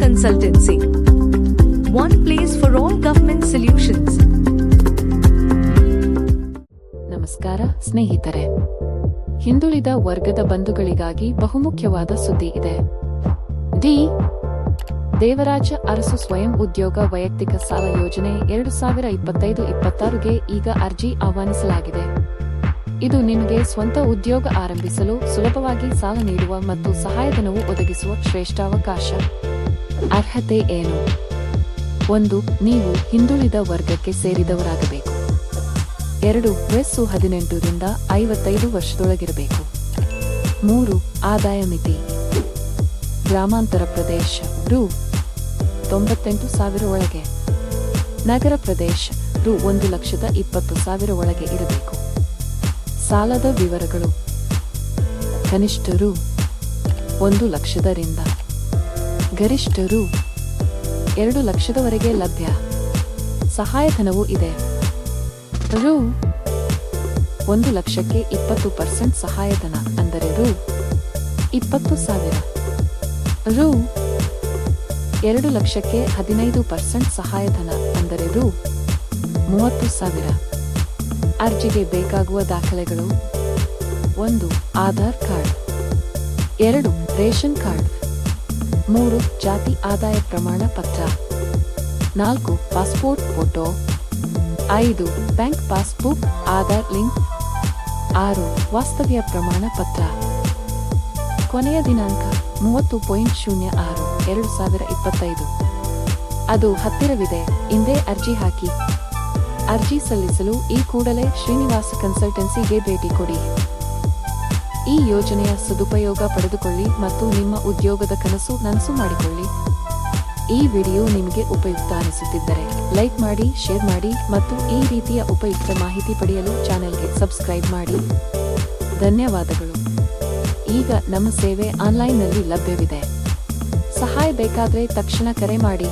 Consultancy. One place for all government solutions. ನಮಸ್ಕಾರ, ಸ್ನೇಹಿತರೆ. ಹಿಂದುಳಿದ ವರ್ಗದ ಬಂಧುಗಳಿಗಾಗಿ ಬಹುಮುಖ್ಯವಾದ ಸುದ್ದಿ ಇದೆ. ಡಿ. ದೇವರಾಜ ಅರಸು ಸ್ವಯಂ ಉದ್ಯೋಗ ವೈಯಕ್ತಿಕ ಸಾಲ ಯೋಜನೆ ಎರಡು ಸಾವಿರ ಇಪ್ಪತ್ತೈದು ಇಪ್ಪತ್ತಾರುಗೆ ಈಗ ಅರ್ಜಿ ಆಹ್ವಾನಿಸಲಾಗಿದೆ. ಇದು ನಿಮಗೆ ಸ್ವಂತ ಉದ್ಯೋಗ ಆರಂಭಿಸಲು ಸುಲಭವಾಗಿ ಸಾಲ ನೀಡುವ ಮತ್ತು ಸಹಾಯಧನವು ಒದಗಿಸುವ ಶ್ರೇಷ್ಠಾವಕಾಶ. ಅರ್ಹತೆ ಏನು? ಒಂದು, ನೀವು ಹಿಂದುಳಿದ ವರ್ಗಕ್ಕೆ ಸೇರಿದವರಾಗಬೇಕು. ಎರಡು, ವಯಸ್ಸು ಹದಿನೆಂಟರಿಂದ ಐವತ್ತೈದು ವರ್ಷದೊಳಗಿರಬೇಕು. ಮೂರು, ಆದಾಯ ಮಿತಿ. ಗ್ರಾಮಾಂತರ ಪ್ರದೇಶ, ರು. ತೊಂಬತ್ತೆಂಟು ಸಾವಿರ ಒಳಗೆ. ನಗರ ಪ್ರದೇಶ, ರು. ಒಂದು ಲಕ್ಷದ ಇಪ್ಪತ್ತು ಸಾವಿರ ಒಳಗೆ ಇರಬೇಕು. ಸಾಲದ ವಿವರಗಳು. ಕನಿಷ್ಠ ರು. ಒಂದು ಲಕ್ಷದರಿಂದ ಗರಿಷ್ಠ ರು ಎರಡು ಲಕ್ಷದವರೆಗೆ ಲಭ್ಯ. ಸಹಾಯಧನವೂ ಇದೆ. ರು ಒಂದು ಲಕ್ಷಕ್ಕೆ ಇಪ್ಪತ್ತು ಪರ್ಸೆಂಟ್ ಸಹಾಯಧನ ಅಂದರೆ ರು ಇಪ್ಪತ್ತು ಸಾವಿರ. ರು ಎರಡು ಲಕ್ಷಕ್ಕೆ ಹದಿನೈದು ಪರ್ಸೆಂಟ್ ಸಹಾಯಧನ ಅಂದರೆ ರು ಮೂವತ್ತು ಸಾವಿರ. ಅರ್ಜಿಗೆ ಬೇಕಾಗುವ ದಾಖಲೆಗಳು ಒಂದು, ಆಧಾರ್ ಕಾರ್ಡ್. ಎರಡು, ರೇಷನ್ ಕಾರ್ಡ್. ಮೂರು ಜಾತಿ ಆದಾಯ ಪ್ರಮಾಣ ಪತ್ರ. ನಾಲ್ಕು ಪಾಸ್ಪೋರ್ಟ್ ಫೋಟೋ. ಐದು ಬ್ಯಾಂಕ್ ಪಾಸ್ಬುಕ್, ಆಧಾರ್ ಲಿಂಕ್. ಆರು ವಾಸ್ತವ್ಯ ಪ್ರಮಾಣ ಪತ್ರ. ಕೊನೆಯ ದಿನಾಂಕ ಮೂವತ್ತು ಪಾಯಿಂಟ್ ಶೂನ್ಯ ಆರು ಎರಡು ಸಾವಿರ ಇಪ್ಪತ್ತೈದು. ಅದು ಹತ್ತಿರವಿದೆ ಇಂದೇ ಅರ್ಜಿ ಹಾಕಿ. ಅರ್ಜಿ ಸಲ್ಲಿಸಲು ಈ ಕೂಡಲೇ ಶ್ರೀನಿವಾಸ ಕನ್ಸಲ್ಟೆನ್ಸಿಗೆ ಭೇಟಿ ಕೊಡಿ. ಈ ಯೋಜನೆಯ ಸದುಪಯೋಗ ಪಡೆದುಕೊಳ್ಳಿ ಮತ್ತು ನಿಮ್ಮ ಉದ್ಯೋಗದ ಕನಸು ನನಸು ಮಾಡಿಕೊಳ್ಳಿ. ಈ ವಿಡಿಯೋ ನಿಮಗೆ ಉಪಯುಕ್ತ ಅನಿಸುತ್ತಿದ್ದರೆ ಲೈಕ್ ಮಾಡಿ, ಶೇರ್ ಮಾಡಿ ಮತ್ತು ಈ ರೀತಿಯ ಉಪಯುಕ್ತ ಮಾಹಿತಿ ಪಡೆಯಲು ಚಾನೆಲ್ಗೆ ಸಬ್ಸ್ಕ್ರೈಬ್ ಮಾಡಿ. ಧನ್ಯವಾದಗಳು. ಈಗ ನಮ್ಮ ಸೇವೆ ಆನ್ಲೈನ್ನಲ್ಲಿ ಲಭ್ಯವಿದೆ. ಸಹಾಯ ಬೇಕಾದರೆ ತಕ್ಷಣ ಕರೆ ಮಾಡಿ.